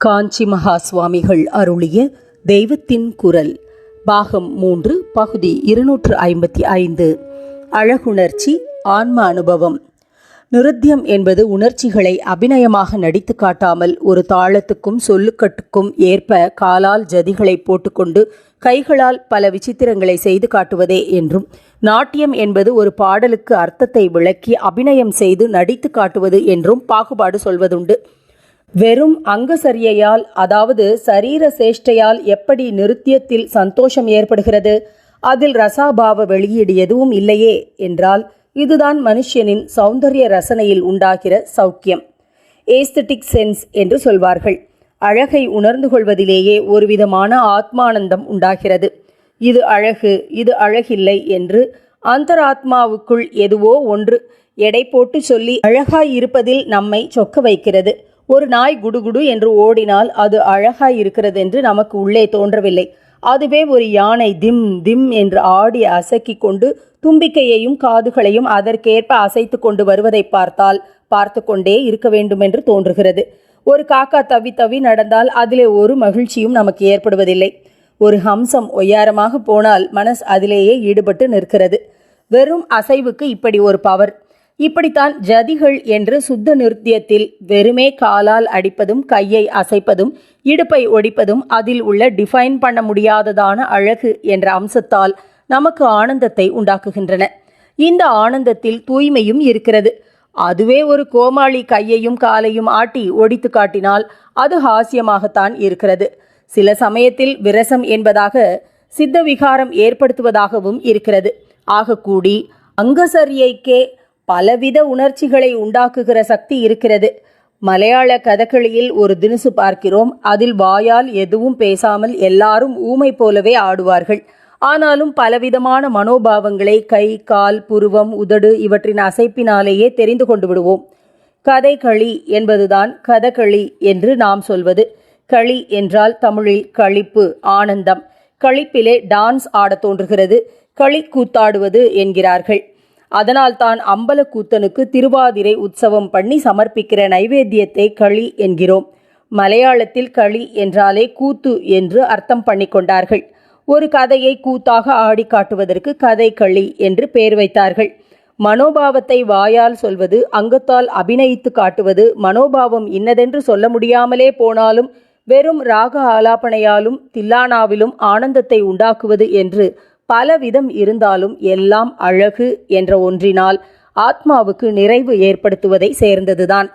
காஞ்சி மகா சுவாமிகள் அருளிய தெய்வத்தின் குரல் பாகம் மூன்று பகுதி இருநூற்று ஐம்பத்தி ஐந்து. அழகுணர்ச்சி ஆன்ம அனுபவம். நிருத்தியம் என்பது உணர்ச்சிகளை அபிநயமாக நடித்து காட்டாமல் ஒரு தாளத்துக்கும் சொல்லுக்கட்டுக்கும் ஏற்ப காலால் ஜதிகளை போட்டுக்கொண்டு கைகளால் பல விசித்திரங்களை செய்து காட்டுவதே என்றும் நாட்டியம் என்பது ஒரு பாடலுக்கு அர்த்தத்தை விளக்கி அபிநயம் செய்து நடித்து காட்டுவது என்றும் பாகுபாடு சொல்வதுண்டு. வெறும் அங்கசரியையால் அதாவது சரீர சேஷ்டையால் எப்படி நிருத்தியத்தில் சந்தோஷம் ஏற்படுகிறது? அதில் ரசாபாவ வெளியீடு எதுவும் இல்லையே என்றால் இதுதான் மனுஷனின் சௌந்தரிய ரசனையில் உண்டாகிற சௌக்கியம். ஏஸ்தட்டிக் சென்ஸ் என்று சொல்வார்கள். அழகை உணர்ந்து கொள்வதிலேயே ஒருவிதமான ஆத்மானந்தம் உண்டாகிறது. இது அழகு இது அழகில்லை என்று அந்தராத்மாவுக்குள் எதுவோ ஒன்று எடை போட்டு சொல்லி அழகாய் இருப்பதில் நம்மை சொக்க வைக்கிறது. ஒரு நாய் குடுகுடு என்று ஓடினால் அது அழகாய் இருக்கிறது என்று நமக்கு உள்ளே தோன்றவில்லை. அதுவே ஒரு யானை திம் திம் என்று ஆடி அசக்கி கொண்டு தும்பிக்கையையும் காதுகளையும் அதற்கேற்ப அசைத்து கொண்டு வருவதை பார்த்தால் பார்த்து கொண்டே இருக்க வேண்டும் என்று தோன்றுகிறது. ஒரு காக்கா தவி தவி நடந்தால் அதிலே ஒரு மகிழ்ச்சியும் நமக்கு ஏற்படுவதில்லை. ஒரு ஹம்சம் ஒய்யாரமாக போனால் மனஸ் அதிலேயே ஈடுபட்டு நிற்கிறது. வெறும் அசைவுக்கு இப்படி ஒரு பவர் இப்படித்தான் ஜதிகள் என்று சுத்த நிருத்தியத்தில் வெறுமே காலால் அடிப்பதும் கையை அசைப்பதும் இடுப்பை ஒடிப்பதும் அதில் உள்ள டிஃபைன் பண்ண முடியாததான அழகு என்ற அம்சத்தால் நமக்கு ஆனந்தத்தை உண்டாக்குகின்றன. இந்த ஆனந்தத்தில் தூய்மையும் இருக்கிறது. அதுவே ஒரு கோமாளி கையையும் காலையும் ஆட்டி ஒடித்து காட்டினால் அது ஹாஸ்யமாகத்தான் இருக்கிறது. சில சமயத்தில் விரசம் என்பதாக சித்த விகாரம் ஏற்படுத்துவதாகவும் இருக்கிறது. ஆகக்கூடி அங்கசரியைக்கே பலவித உணர்ச்சிகளை உண்டாக்குகிற சக்தி இருக்கிறது. மலையாள கதகளியில் ஒரு தினுசு பார்க்கிறோம். அதில் வாயால் எதுவும் பேசாமல் எல்லாரும் ஊமை போலவே ஆடுவார்கள். ஆனாலும் பலவிதமான மனோபாவங்களை கை கால் புருவம் உதடு இவற்றின் அசைப்பினாலேயே தெரிந்து கொண்டு விடுவோம். கதைகளி என்பதுதான் கதகளி என்று நாம் சொல்வது. களி என்றால் தமிழில் களிப்பு ஆனந்தம். களிப்பிலே டான்ஸ் ஆடத் தோன்றுகிறது. களி கூத்தாடுவது என்கிறார்கள். அதனால்தான் அம்பலக்கூத்தனுக்கு திருவாதிரை உற்சவம் பண்ணி சமர்ப்பிக்கிற நைவேத்தியத்தை களி என்கிறோம். மலையாளத்தில் களி என்றாலே கூத்து என்று அர்த்தம் பண்ணி கொண்டார்கள். ஒரு கதையை கூத்தாக ஆடி காட்டுவதற்கு கதை களி என்று பெயர் வைத்தார்கள். மனோபாவத்தை வாயால் சொல்வது அங்கத்தால் அபிநயித்து காட்டுவது மனோபாவம் இன்னதென்று சொல்ல முடியாமலே போனாலும் வெறும் ராக ஆலாபனையாலும் தில்லானாவிலும் ஆனந்தத்தை உண்டாக்குவது என்று பலவிதம் இருந்தாலும் எல்லாம் அழகு என்ற ஒன்றினால் ஆத்மாவுக்கு நிறைவு ஏற்படுத்துவதை சேர்ந்ததுதான்.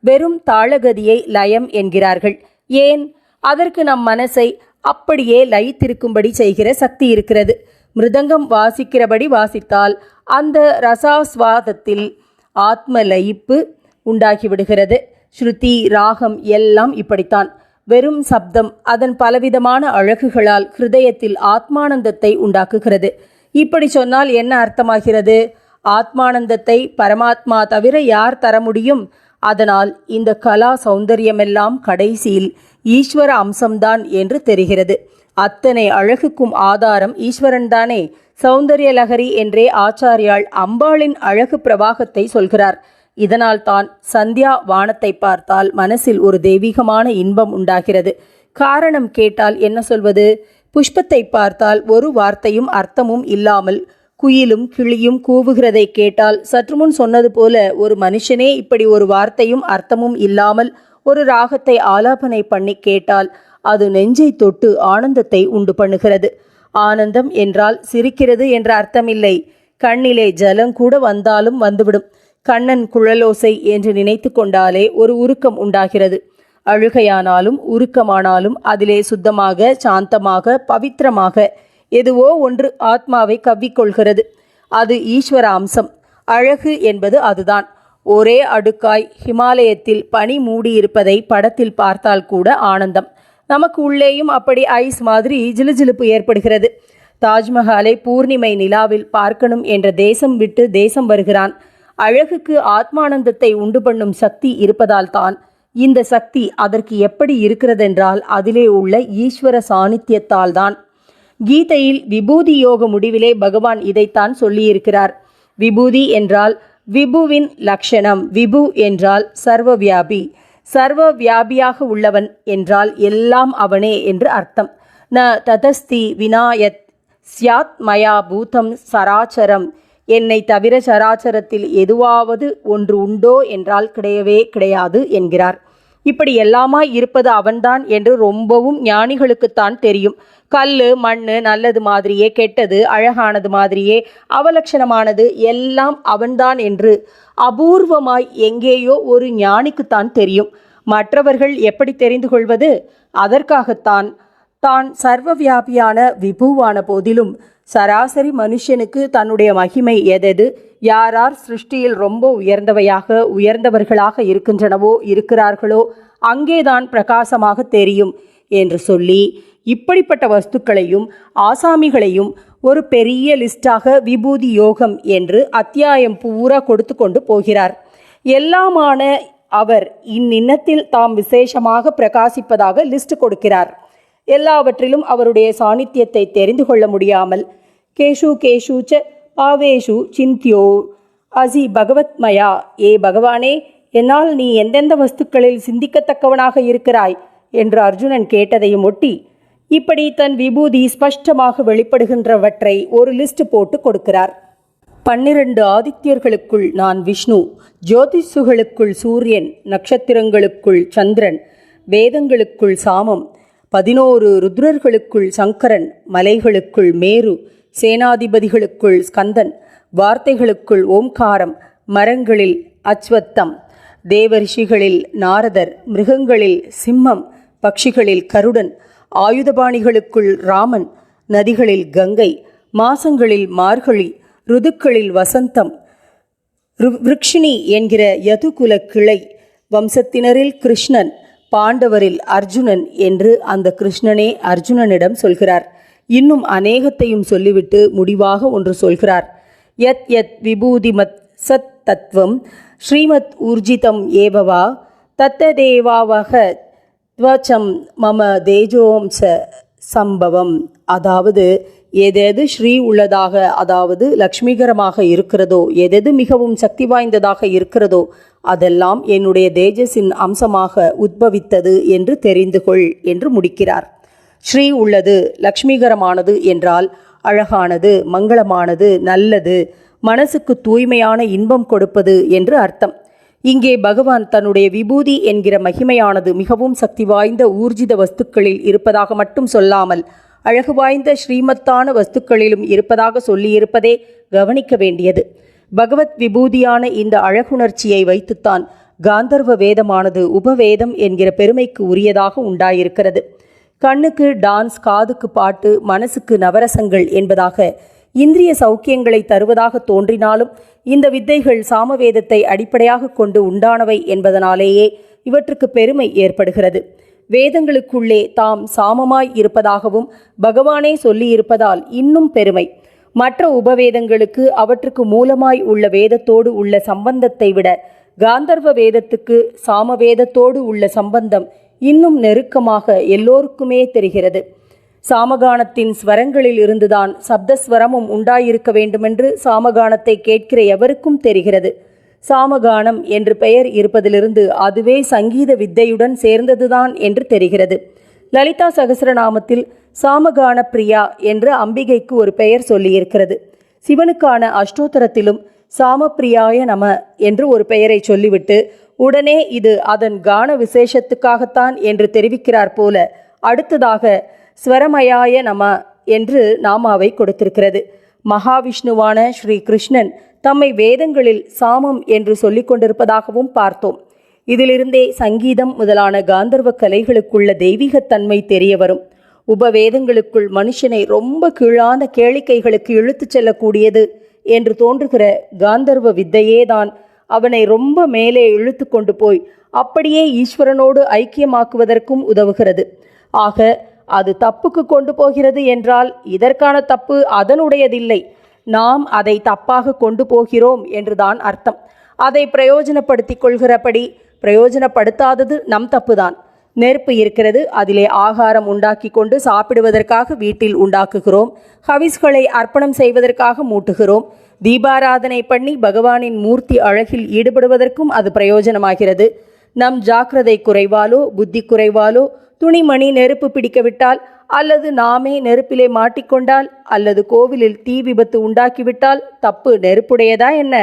வெறும் தாளகதியை லயம் என்கிறார்கள். ஏன்? அதற்கு நம் மனசை அப்படியே லயித்திருக்கும்படி செய்கிற சக்தி இருக்கிறது. மிருதங்கம் வாசிக்கிறபடி வாசித்தால் அந்த ரசாஸ்வாதத்தில் ஆத்ம லயிப்பு உண்டாகிவிடுகிறது. ஸ்ருதி ராகம் எல்லாம் இப்படித்தான். வெறும் சப்தம் அதன் பலவிதமான அழகுகளால் ஹிருதயத்தில் ஆத்மானந்தத்தை உண்டாக்குகிறது. இப்படி சொன்னால் என்ன அர்த்தமாகிறது? ஆத்மானந்தத்தை பரமாத்மா தவிர யார் தர முடியும்? அதனால் இந்த கலா சௌந்தரியமெல்லாம் கடைசியில் ஈஸ்வர அம்சம்தான் என்று தெரிகிறது. அத்தனை அழகுக்கும் ஆதாரம் ஈஸ்வரன்தானே? சௌந்தரிய லகரி என்றே ஆச்சாரியால் அம்பாளின் அழகு பிரவாகத்தை சொல்கிறார். இதனால் தான் சந்தியா வானத்தை பார்த்தால் மனசில் ஒரு தெய்வீகமான இன்பம் உண்டாகிறது. காரணம் கேட்டால் என்ன சொல்வது? புஷ்பத்தை பார்த்தால் ஒரு வார்த்தையும் அர்த்தமும் இல்லாமல் குயிலும் கிளியும் கூவுகிறதை கேட்டால் சற்றுமுன் சொன்னது போல ஒரு மனுஷனே இப்படி ஒரு வார்த்தையும் அர்த்தமும் இல்லாமல் ஒரு ராகத்தை ஆலாபனை பண்ணி கேட்டால் அது நெஞ்சை தொட்டு ஆனந்தத்தை உண்டு பண்ணுகிறது. ஆனந்தம் என்றால் சிரிக்கிறது என்ற அர்த்தமில்லை. கண்ணிலே ஜலங்கூட வந்தாலும் வந்துவிடும். கண்ணன் குழலோசை என்று நினைத்து கொண்டாலே ஒரு உருக்கம் உண்டாகிறது. அழுகையானாலும் உருக்கமானாலும் அதிலே சுத்தமாக சாந்தமாக பவித்திரமாக எதுவோ ஒன்று ஆத்மாவை கவ்விக்கொள்கிறது. அது ஈஸ்வர அம்சம் அழகு என்பது அதுதான். ஒரே அடுக்காய் ஹிமாலயத்தில் பனி மூடியிருப்பதை படத்தில் பார்த்தால் கூட ஆனந்தம். நமக்கு உள்ளேயும் அப்படி ஐஸ் மாதிரி ஜிலுஜிலுப்பு ஏற்படுகிறது. தாஜ்மஹாலை பூர்ணிமை நிலாவில் பார்க்கணும் என்ற தேசம் விட்டு தேசம் வருகிறான். அழகுக்கு ஆத்மானந்தத்தை உண்டு பண்ணும் சக்தி இருப்பதால் தான் இந்த சக்தி அதற்கு எப்படி இருக்கிறதென்றால் அதிலே உள்ள ஈஸ்வர சாநித்தியத்தால் தான். கீதையில் விபூதி யோக முடிவிலே பகவான் இதைத்தான் சொல்லியிருக்கிறார். விபூதி என்றால் விபுவின் லக்ஷணம் விபு என்றால் சர்வ வியாபி சர்வ வியாபியாக உள்ளவன் என்றால் எல்லாம் அவனே என்று அர்த்தம். ந ததஸ்தி வினாயத் சியாத் மயா பூதம் சராச்சரம். என்னை தவிர சராச்சரத்தில் எதுவாவது ஒன்று உண்டோ என்றால் கிடையவே கிடையாது என்கிறார். இப்படி எல்லாமாய் இருப்பது அவன்தான் என்று ரொம்பவும் ஞானிகளுக்குத்தான் தெரியும். கல் மண்ணு நல்லது மாதிரியே கெட்டது அழகானது மாதிரியே அவலட்சணமானது எல்லாம் அவன்தான் என்று அபூர்வமாய் எங்கேயோ ஒரு ஞானிக்குத்தான் தெரியும். மற்றவர்கள் எப்படி தெரிந்து கொள்வது? அதற்காகத்தான். தான் சர்வ வியாபியான விபுவான போதிலும் சராசரி மனுஷனுக்கு தன்னுடைய மகிமை எதது? யாரார் சிருஷ்டியில் ரொம்ப உயர்ந்தவையாக உயர்ந்தவர்களாக இருக்கின்றனவோ இருக்கிறார்களோ அங்கேதான் பிரகாசமாக தெரியும் என்று சொல்லி இப்படிப்பட்ட வஸ்துக்களையும் ஆசாமிகளையும் ஒரு பெரிய லிஸ்டாக விபூதி யோகம் என்று அத்தியாயம் பூரா கொடுத்து கொண்டு போகிறார். எல்லாமான அவர் இந்நின்னத்தில் தாம் விசேஷமாக பிரகாசிப்பதாக லிஸ்ட் கொடுக்கிறார். எல்லாவற்றிலும் அவருடைய சாநித்தியத்தை தெரிந்து கொள்ள முடியாமல் கேஷு கேஷு ச பாவேஷு சிந்தியோ அசி பகவத்மயா ஏ பகவானே என்னால் நீ எந்தெந்த வஸ்துக்களில் சிந்திக்கத்தக்கவனாக இருக்கிறாய்? என்று அர்ஜுனன் கேட்டதையும் ஒட்டி இப்படி தன் விபூதி ஸ்பஷ்டமாக வெளிப்படுகின்றவற்றை ஒரு லிஸ்ட் போட்டு கொடுக்கிறார். பன்னிரண்டு ஆதித்யர்களுக்குள் நான் விஷ்ணு ஜோதிஷுகளுக்குள் சூரியன் நட்சத்திரங்களுக்குள் சந்திரன் வேதங்களுக்குள் சாமம் பதினோரு ருத்ரர்களுக்குள் சங்கரன் மலைகளுக்குள் மேரு சேனாதிபதிகளுக்குள் ஸ்கந்தன் வார்த்தைகளுக்குள் ஓம்காரம் மரங்களில் அச்வத்தம் தேவரிஷிகளில் நாரதர் மிருகங்களில் சிம்மம் பட்சிகளில் கருடன் ஆயுதபாணிகளுக்குள் ராமன் நதிகளில் கங்கை மாசங்களில் மார்கழி ருதுக்களில் வசந்தம் ரு- என்கிற யதுகுல கிளை வம்சத்தினரில் கிருஷ்ணன் பாண்டவரில் அர்ஜுனன் என்று அந்த கிருஷ்ணனே அர்ஜுனனிடம் சொல்கிறார். இன்னும் அநேகத்தையும் சொல்லிவிட்டு முடிவாக ஒன்று சொல்கிறார். யத் யத் விபூதிமத் சத் தத்துவம் ஸ்ரீமத் ஊர்ஜிதம் ஏவவா தத்ததேவாவக துவச்சம் மம தேஜோம்ச சம்பவம். அதாவது எதெது ஸ்ரீ உள்ளதாக அதாவது லக்ஷ்மிகரமாக இருக்கிறதோ எதெது மிகவும் சக்தி வாய்ந்ததாக இருக்கிறதோ அதெல்லாம் என்னுடைய தேஜஸின் அம்சமாக உத்பவித்தது என்று தெரிந்து கொள் என்று முடிக்கிறார். ஸ்ரீ உள்ளது லக்ஷ்மிகரமானது என்றால் அழகானது மங்களமானது நல்லது மனசுக்கு தூய்மையான இன்பம் கொடுப்பது என்று அர்த்தம். இங்கே பகவான் தன்னுடைய விபூதி என்கிற மகிமையானது மிகவும் சக்தி வாய்ந்த ஊர்ஜித வஸ்துக்களில் இருப்பதாக மட்டும் சொல்லாமல் அழகு வாய்ந்த ஸ்ரீமத்தான வஸ்துக்களிலும் இருப்பதாக சொல்லியிருப்பதே கவனிக்க வேண்டியது. பகவத் விபூதியான இந்த அழகுணர்ச்சியை வைத்துத்தான் காந்தர்வ வேதமானது உபவேதம் என்கிற பெருமைக்கு உரியதாக உண்டாயிருக்கிறது. கண்ணுக்கு டான்ஸ் காதுக்கு பாட்டு மனசுக்கு நவரசங்கள் என்பதாக இந்திரிய சௌக்கியங்களை தருவதாக தோன்றினாலும் இந்த வித்தைகள் சாமவேதத்தை அடிப்படையாக கொண்டு உண்டானவை என்பதனாலேயே இவற்றுக்கு பெருமை ஏற்படுகிறது. வேதங்களுக்குள்ளே தாம் சாமமாய் இருப்பதாகவும் பகவானே சொல்லியிருப்பதால் இன்னும் பெருமை. மற்ற உபவேதங்களுக்கு அவற்றுக்கு மூலமாய் உள்ள வேதத்தோடு உள்ள சம்பந்தத்தை விட காந்தர்வ வேதத்துக்கு சாம வேதத்தோடு உள்ள சம்பந்தம் இன்னும் நெருக்கமாக எல்லோருக்குமே தெரிகிறது. சாமகானத்தின் ஸ்வரங்களில் இருந்துதான் சப்தஸ்வரமும் உண்டாயிருக்க வேண்டுமென்று சாமகானத்தை கேட்கிற எவருக்கும் தெரிகிறது. சாமகானம் என்று பெயர் இருப்பதிலிருந்து அதுவே சங்கீத வித்தையுடன் சேர்ந்ததுதான் என்று தெரிகிறது. லலிதா சகஸ்ரநாமத்தில் சாமகான பிரியா என்று அம்பிகைக்கு ஒரு பெயர் சொல்லியிருக்கிறது. சிவனுக்கான அஷ்டோத்தரத்திலும் சாமப்பிரியாய நம என்று ஒரு பெயரை சொல்லிவிட்டு உடனே இது அதன் கான விசேஷத்துக்காகத்தான் என்று தெரிவிக்கிறார் போல அடுத்ததாக ஸ்வரமயாய நம என்று நாமாவை கொடுத்திருக்கிறது. மகாவிஷ்ணுவான ஸ்ரீ கிருஷ்ணன் தம்மை வேதங்களில் சாமம் என்று சொல்லிக் கொண்டிருப்பதாகவும் பார்த்தோம். இதிலிருந்தே சங்கீதம் முதலான காந்தர்வ கலைகளுக்குள்ள தெய்வீகத்தன்மை தெரிய வரும். உபவேதங்களுக்குள் மனுஷனை ரொம்ப கீழான கேளிக்கைகளுக்கு இழுத்துச் செல்லக்கூடியது என்று தோன்றுகிற காந்தர்வ வித்தையேதான் அவனை ரொம்ப மேலே இழுத்து கொண்டு போய் அப்படியே ஈஸ்வரனோடு ஐக்கியமாக்குவதற்கும் உதவுகிறது. ஆக அது தப்புக்கு கொண்டு போகிறது என்றால் இதற்கான தப்பு அதனுடையதில்லை. நாம் அதை தப்பாக கொண்டு போகிறோம் என்றுதான் அர்த்தம். அதை பிரயோஜனப்படுத்திக் கொள்கிறபடி பிரயோஜனப்படுத்தாதது நம் தப்புதான். நெருப்பு இருக்கிறது அதிலே ஆகாரம் உண்டாக்கி கொண்டு சாப்பிடுவதற்காக வீட்டில் உண்டாக்குகிறோம். ஹவிஸ்களை அர்ப்பணம் செய்வதற்காக மூட்டுகிறோம். தீபாராதனை பண்ணி பகவானின் மூர்த்தி அழகில் ஈடுபடுவதற்கும் அது பிரயோஜனமாகிறது. நம் ஜாக்கிரதை குறைவாலோ புத்தி குறைவாலோ துணிமணி நெருப்பு பிடிக்கவிட்டால் அல்லது நாமே நெருப்பிலே மாட்டிக்கொண்டால் அல்லது கோவிலில் தீ விபத்து உண்டாக்கிவிட்டால் தப்பு நெருப்புடையதா என்ன?